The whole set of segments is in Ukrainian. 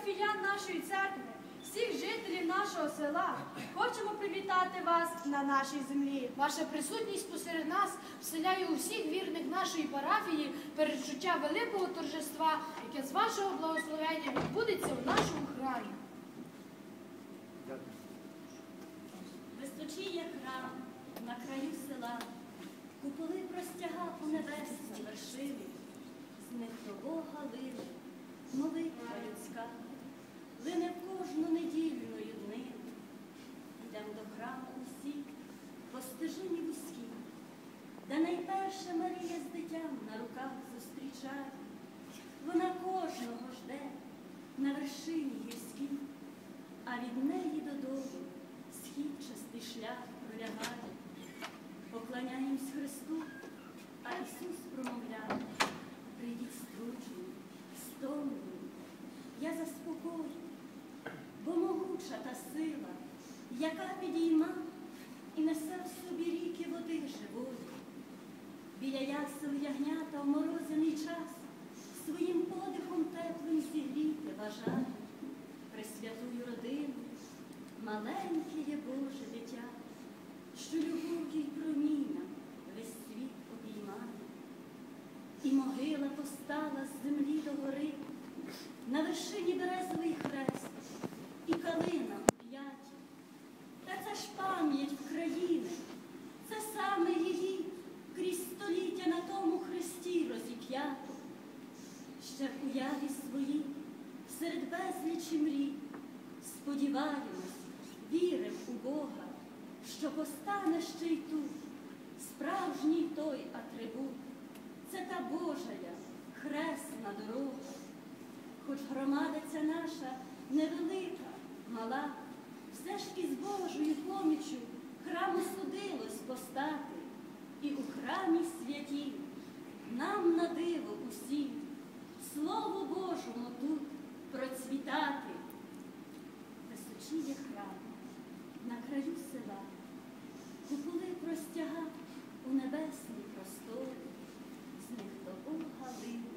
парафіян нашої церкви, всіх жителів нашого села, хочемо привітати вас на нашій землі. Ваша присутність посеред нас вселяє у всіх вірних нашої парафії передчуття великого торжества, яке з вашого благословення відбудеться у нашому храмі. Височіє храм на краю села, куполи простяга у небесні вершини, з них до Бога лине молитва людська, кожного жде на вершині гірській, а від неї додому східчастий шлях пролягає. Поклоняємось Христу, а Ісус промовляє, прийдіть струджені, стомлені, я заспокою, бо могуча та сила, яка підійма і несе в собі ріки води живої. Біля ясел ягнята в морозяний час своїм подихом теплим зігріти бажаю, присвятую родину, маленьке є Боже дитя, що любов'ю й промінням весь світ обіймає. І могила постала з землі до гори, на вершині березовий хрест, і калина у п'яті. Та це ж пам'ять сподіваємось, вірим у Бога, що постане ще й тут справжній той атрибут. Це та Божая хресна дорога. Хоч громада ця наша невелика, мала, все ж із Божою помічю храму судилось постати, і у храмі святім нам на диво усім, Слову Божому тут процвітати. Височіє храм на краю села, куполи простяга у небесні простори, з них до Бога лине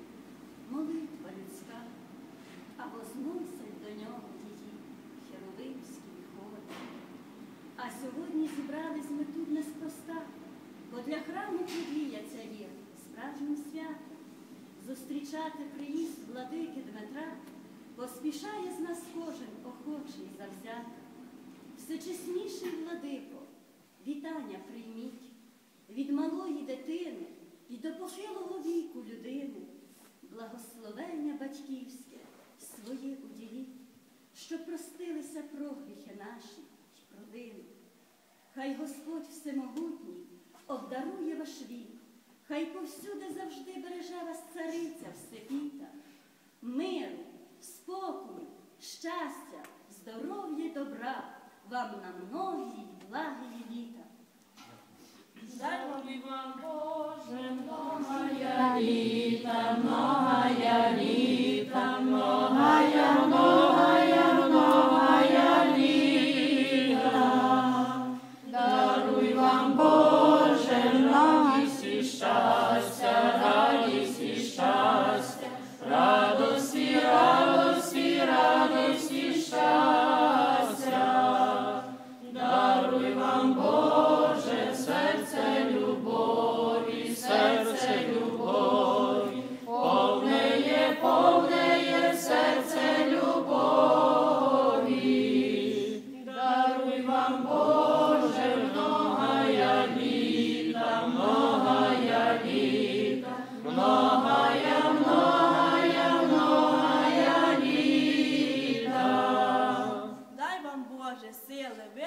молитва людська, а возносять до нього її херовимські ходи. А сьогодні зібрались ми тут неспроста, бо для храму подія ця є справжнім святом. Зустрічати приїзд владики Дмитра поспішає з нас кожен охочий завзяти. Всечесніший владико, вітання прийміть від малої дитини і до похилого віку людини, благословення батьківське своє уділіть, щоб простилися прогріхи наші й провини. Хай Господь Всемогутній обдарує ваш вік, хай повсюди завжди береже вас цариця добра вам на многі благі літа. Дай вам Боже, многая літа, многая літа,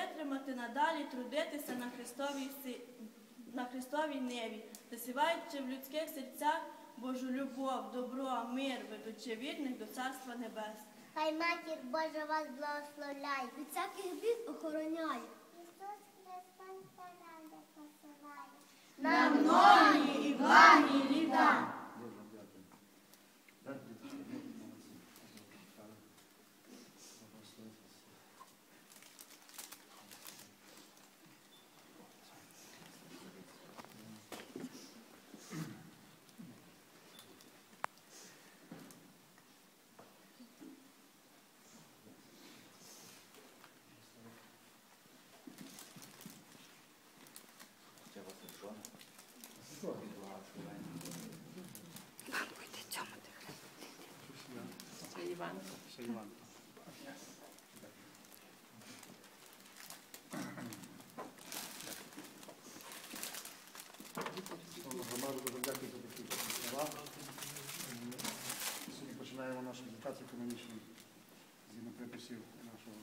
витримати надалі трудитися на Христовій на Христовій ниві, засіваючи в людських серцях Божу любов, добро, мир, ведучи вірних до Царства Небес. Хай матір Божа вас благословляє. Від всяких бід охороняє. Ісус Христос ради посилає. На многі і благі літа. Ще Іван. Слова. Сьогодні починаємо нашу медитацію економічну згідно приписів нашого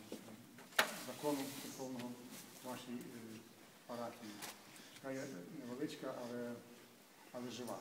закону церковного нашій е, парафії. Невеличка, але, але жива.